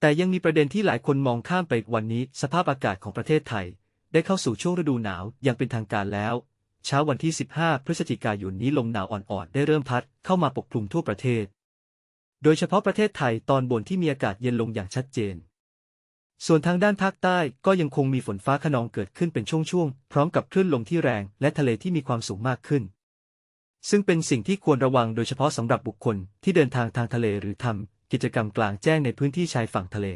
แต่ยังมีประเด็นที่หลายคนมองข้ามไปวันนี้ สภาพอากาศของประเทศไทย ได้เข้าสู่ช่วงฤดูหนาวอย่างเป็นทางการแล้ว เช้าวันที่ 15 พฤศจิกายนนี้ลมหนาวอ่อนๆ ได้เริ่มพัดเข้ามาปกคลุมทั่วประเทศ โดยเฉพาะประเทศไทยตอนบนที่มีอากาศเย็นลงอย่างชัดเจน ส่วนทางด้านภาคใต้ก็ยังคงมีฝนฟ้าขนองเกิดขึ้นเป็นช่วงๆ พร้อมกับคลื่นลมที่แรงและทะเลที่มีความสูงมากขึ้นซึ่งเป็นสิ่งที่ควรระวังโดยเฉพาะสำหรับบุคคลที่เดินทางทางทะเลหรือทำ กิจกรรมกลางแจ้งในพื้นที่ชายฝั่งทะเล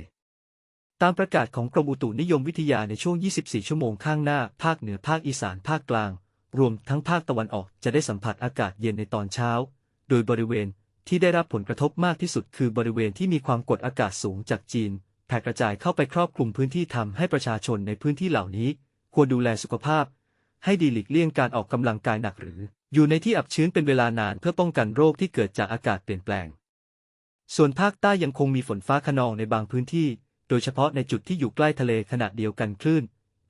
ตามประกาศของกรมอุตุนิยมวิทยาในช่วง 24 ชั่วโมงข้างหน้า ภาคเหนือภาคอีสานภาคกลาง รวมทั้งภาคตะวันออกจะได้สัมผัสอากาศเย็นในตอนเช้า โดยบริเวณที่ได้รับผลกระทบมากที่สุดคือบริเวณที่มีความกดอากาศสูงจากจีนแผ่กระจายเข้าไปครอบคลุมพื้นที่ทำให้ประชาชนในพื้นที่เหล่านี้ ควรดูแลสุขภาพ ให้ดีหลีกเลี่ยงการออกกำลังกายหนักหรือ อยู่ในที่อับชื้นเป็นเวลานานเพื่อป้องกันโรคที่เกิดจากอากาศเปลี่ยนแปลง ส่วนภาคใต้ยังคงมีฝนฟ้าขนองในบางพื้นที่ โดยเฉพาะในจุดที่อยู่ใกล้ทะเลขณะเดียวกันคลื่น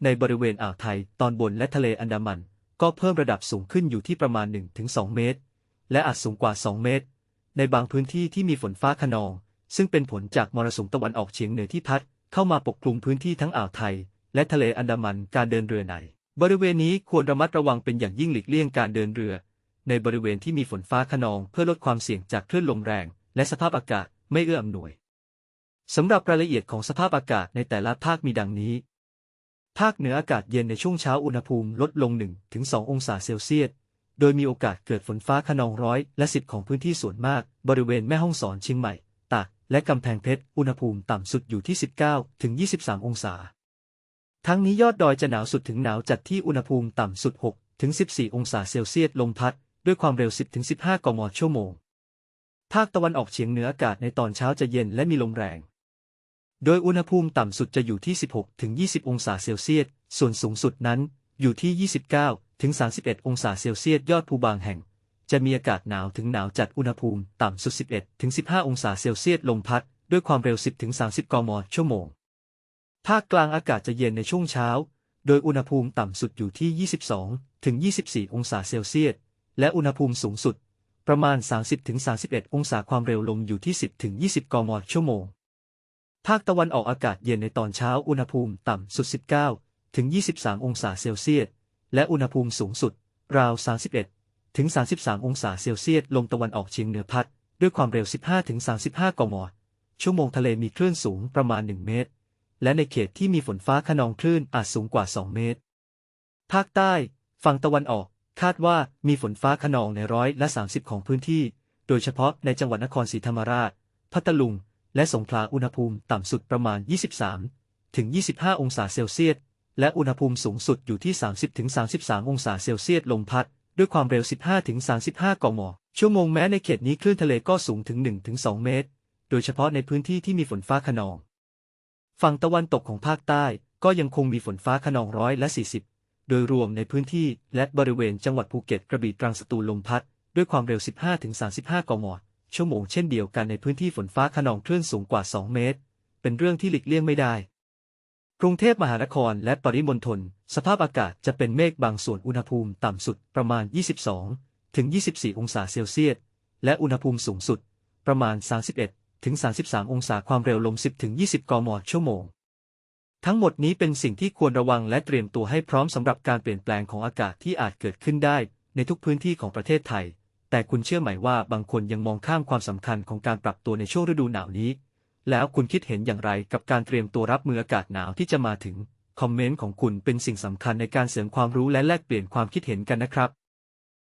ในบริเวณอ่าวไทยตอนบนและทะเลอันดามัน ก็เพิ่มระดับสูงขึ้นอยู่ที่ประมาณ 1-2 เมตร และอาจสูงกว่า 2 เมตร ในบางพื้นที่ที่มีฝนฟ้าขนอง ซึ่งเป็นผลจากมรสุมตะวันออกเฉียงเหนือที่พัด เข้ามาปกคลุมพื้นที่ทั้งอ่าวไทย และทะเลอันดามันการเดินเรือในบริเวณนี้ควรระมัดระวังเป็นอย่างยิ่งหลีกเลี่ยงการเดินเรือ ในบริเวณที่มีฝนฟ้าขนองเพื่อลดความเสี่ยงจากคลื่นลมแรง และสภาพอากาศไม่เอื้ออำนวยสำหรับรายละเอียดของสภาพอากาศในแต่ละภาคมีดังนี้ ภาคเหนืออากาศเย็นในช่วงเช้าอุณหภูมิลดลง 1-2 องศาเซลเซียส โดยมีโอกาสเกิดฝนฟ้าขนองร้อยและสิบของพื้นที่ส่วนมาก บริเวณแม่ฮ่องสอนเชียงใหม่ ตาก และกำแพงเพชร อุณหภูมิต่ำสุดอยู่ที่ 19-23 องศา ทั้งนี้ยอดดอยจะหนาวสุดถึงหนาวจัดที่อุณหภูมิต่ำสุด 6-14 องศาเซลเซียส ลมพัดด้วยความเร็ว 10-15 กมชั่วโมง ภาคตะวันออกเฉียงเหนืออากาศในตอนเช้าจะเย็นและมีลมแรง โดยอุณหภูมิต่ำสุดจะอยู่ที่ 16-20 องศาเซลเซียส ส่วนสูงสุดนั้นอยู่ที่ 29-31 องศาเซลเซียส ยอดภูบางแห่ง จะมีอากาศหนาวถึงหนาวจัดอุณหภูมิต่ำสุด 11-15 องศาเซลเซียส ลมพัดด้วยความเร็ว 10-30 กมชั่วโมง ภาคกลางอากาศจะเย็นในช่วงเช้า โดยอุณหภูมิต่ำสุดอยู่ที่ 22-24 องศาเซลเซียส และอุณหภูมิสูงสุด ประมาณ 30-31 องศาความเร็วลมอยู่ที่ 10-20 กมชั่วโมง ภาคตะวันออกอากาศเย็นในตอนเช้าอุณหภูมิต่ำสุด 19 ถึง 23 องศาเซลเซียส และอุณหภูมิสูงสุด ราว 31 ถึง 33 องศาเซลเซียส ลมตะวันออกเฉียงเหนือพัด ด้วยความเร็ว 15 ถึง 35 กม ชั่วโมงทะเลมีคลื่นสูงประมาณ 1 เมตร และในเขตที่มีฝนฟ้าขนองคลื่นอาจสูงกว่า 2 เมตร ภาคใต้ ฝั่งตะวันออก คาดว่ามีฝนฟ้าขนองในร้อยละ 30 ของพื้นที่ โดยเฉพาะในจังหวัดนครศรีธรรมราช พัทลุง และสงขลาอุณหภูมิต่ำสุดประมาณ 23 ถึง 25 องศาเซลเซียส และอุณหภูมิสูงสุดอยู่ที่ 30 ถึง 33 องศาเซลเซียสลมพัด ด้วยความเร็ว 15 ถึง 35 กม ชั่วโมงแม้ในเขตนี้คลื่นทะเลก็สูงถึง 1 ถึง 2 เมตร โดยเฉพาะในพื้นที่ที่มีฝนฟ้าขนอง ฝั่งตะวันตกของภาคใต้ก็ยังคงมีฝนฟ้าขนองร้อยละ 40 โดยรวมในพื้นที่และบริเวณจังหวัดภูเก็ตกระบี่ตรังสตูลลมพัด ด้วยความเร็ว 15-35 กมชั่วโมงเช่นเดียวกันในพื้นที่ฝนฟ้าขนองคลื่นสูงกว่า 2 เมตร เป็นเรื่องที่หลีกเลี่ยงไม่ได้ กรุงเทพมหานครและปริมณฑลสภาพอากาศจะเป็นเมฆบางส่วนอุณหภูมิต่ำสุดประมาณ 22 ถึง 24 องศาเซลเซียส และอุณหภูมิสูงสุด ประมาณ 31 ถึง 33 องศาความเร็วลม 10 ถึง 20 กมชั่วโมง ทั้งหมดนี้เป็นสิ่งที่ควรระวังและเตรียมตัวให้พร้อมสำหรับการเปลี่ยนแปลงของอากาศที่อาจเกิดขึ้นได้ ในทุกพื้นที่ของประเทศไทย แต่คุณเชื่อไหมว่าบางคนยังมองข้ามความสำคัญของการปรับตัวในช่วงฤดูหนาวนี้ แล้วคุณคิดเห็นอย่างไรกับการเตรียมตัวรับมืออากาศหนาวที่จะมาถึง คอมเมนต์ของคุณเป็นสิ่งสำคัญในการเสริมความรู้และแลกเปลี่ยนความคิดเห็นกันนะครับ